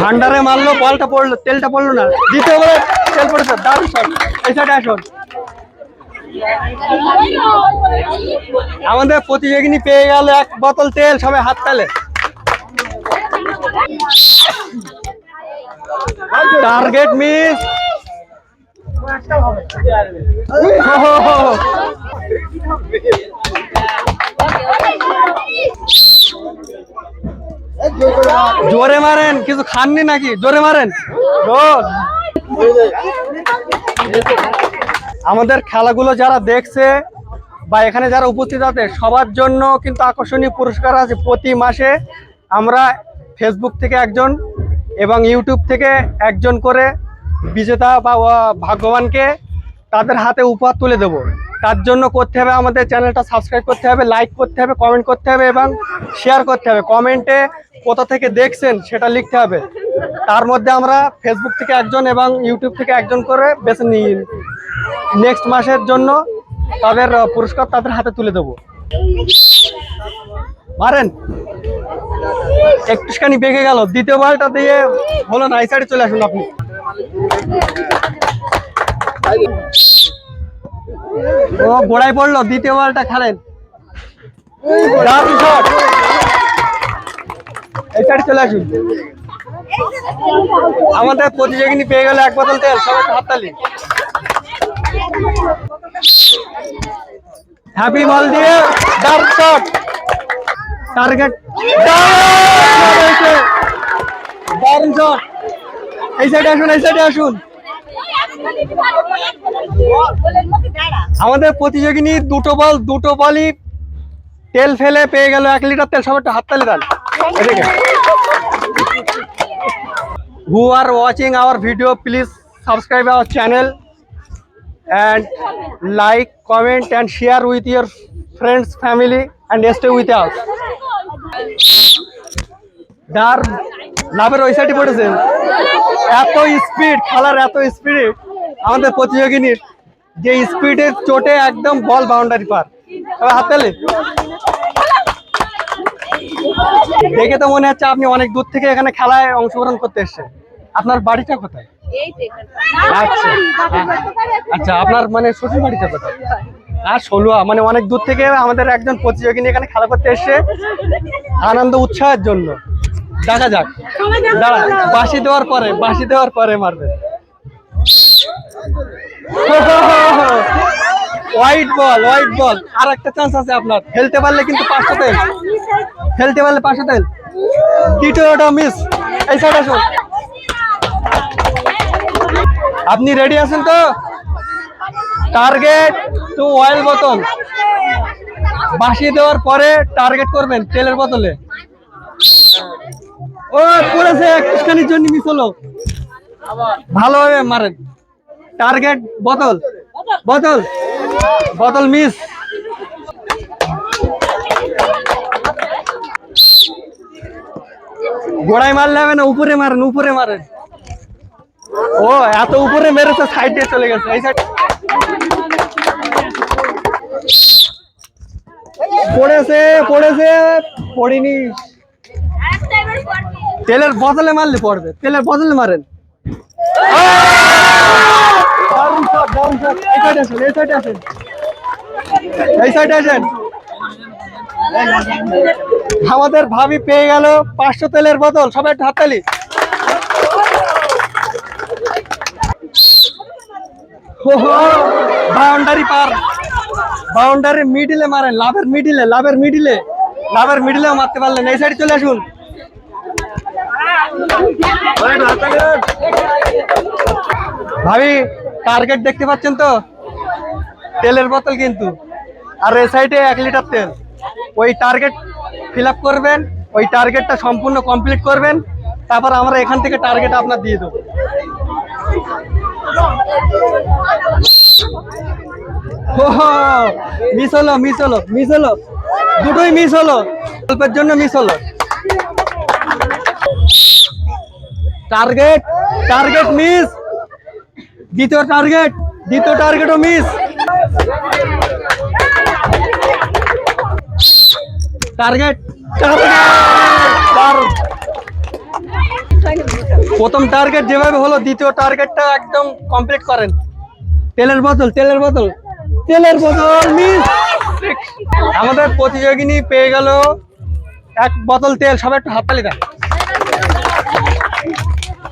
ভান্ডারে মারলো, বলটা পড়ল, তেলটা পড়ল না। দ্বিতীয়বার তেল পড়েছে, দারুণ শট। এই সাইডে আসুন। আমাদের প্রতিযোগিনী পেয়ে গেল এক বোতল তেল, সবাই হাত তালে। Target miss. জোরে মারেন, কিছু খাননি নাকি? জোরে মারেন। আমাদের খেলাগুলো যারা দেখছে বা এখানে যারা উপস্থিত আছে, সবার জন্য কিন্তু আকর্ষণীয় পুরস্কার আছে। প্রতি মাসে আমরা ফেসবুক থেকে একজন এবং ইউটিউব থেকে একজন করে বিজেতা বা ভাগ্যবানকে তাদের হাতে উপহার তুলে দেবো। তার জন্য করতে হবে আমাদের চ্যানেলটা সাবস্ক্রাইব করতে হবে, লাইক করতে হবে, কমেন্ট করতে হবে এবং শেয়ার করতে হবে। কমেন্টে কোথা থেকে দেখছেন সেটা লিখতে হবে। তার মধ্যে আমরা ফেসবুক থেকে একজন এবং ইউটিউব থেকে একজন করে বেছে নিই। নেক্সট মাসের জন্য তাদের পুরস্কার তাদের হাতে তুলে দেবো। মারেন। একটুখানি বেঁকে গেল। দ্বিতীয় বলটা দিয়ে হলো না, এই সাইডে চলে আসুন আপনি। ও, গোড়ায় পড়ল। দ্বিতীয় বলটা খেলেন। এই চলে আসুন। আমাদের প্রতিযোগিনী পেয়ে গেল এক বোতল তেল, সবাই হাততালি। হ্যাপি বল দিয়ে ডার্ক শট টার্গেট শট এই সাইডে আসুন, এই সাইডে আসুন। আমাদের প্রতিযোগিনী দুটো বল, দুটো বলই তেল ফেলে পেয়ে গেল এক লিটার তেল সব একটা হাততালি দেন। Who are watching our video please subscribe our channel and like comment and share with your friends family and stay with us der লাভের ওই সাইডে পড়েছেন এত স্পিড খেলার এত স্পিড আমাদের প্রতিযোগিনীর যে স্পিডের চোটে একদম বল বাউন্ডারি পার। দেখে তো মনে হচ্ছে আপনি অনেক দূর থেকে এখানে খেলায় অংশগ্রহণ করতে এসেছেন। আপনার বাড়িটা কোথায়? আচ্ছা। আচ্ছা আপনার মানে শ্বশুর বাড়িটা কোথায়? আর ষোলোয়া মানে অনেক দূর থেকে আমাদের একজন প্রতিযোগিনী এখানে খেলা করতে এসছে। আনন্দ উৎসাহের জন্য। দেখা যাক। দাঁড়া বাসি দেওয়ার পরে বাসি দেওয়ার পরে মারবে। হোয়াইট বল হোয়াইট বল আর একটা চান্স আছে আপনার। খেলতে পারলে কিন্তু পাঁচশো তেল খেলতে পারলে পাঁচশো তেল দ্বিতীয়টা মিস এই সাইড আসুন। আপনি রেডি আছেন তো? টার্গেট টু অয়েল বোতল বাসি দেওয়ার পরে টার্গেট করবেন তেলের বোতলে ও পড়েছে একটুখানির জন্য মিস হলো। ভালোভাবে মারেন। টার্গেট বোতল বোতল বোতল মিস গোড়ায় মারলে হবে না, উপরে মারেন উপরে মারেন। ও, এত উপরে মেরেছে সাইডে চলে গেছে, এই সাইড পড়েছে পড়েছে, পড়িনি। তেলের বদলে মারলে পড়বে, তেলের বোতলে মারেন। আমাদের ভাবি পেয়ে গেল পাঁচশো তেলের বোতল সবাই হাততালি। বাউন্ডারি পার। বাউন্ডারি মিডিলে মারেন লাভের মিডিলে লাভের মিডিলে লাভের মিডিলেও মারতে পারলেন এই সাইডে চলে আসুন। ভাবি টার্গেট দেখতে পাচ্ছেন তো? তেলের বোতল কিন্তু। আর এ সাইডে এক লিটার তেল। ওই টার্গেট ফিল করবেন, ওই টার্গেটটা সম্পূর্ণ কমপ্লিট করবেন, তারপর আমরা এখান থেকে টার্গেট আপনার দিয়ে দেবো। মিস হলো হলো দুটোই মিস হলো। জন্য মিস হলো। টার্গেট টার্গেট মিস দ্বিতীয় টার্গেট দ্বিতীয় টার্গেটও মিস টার্গেট প্রথম টার্গেট যেভাবে হলো, দ্বিতীয় টার্গেটটা একদম কমপ্লিট করেন। তেলের বোতল তেলের বোতল তেলের বোতল মিস আমাদের প্রতিযোগিনী পেয়ে গেল এক বোতল তেল, সবাই একটু হাততালি দেয়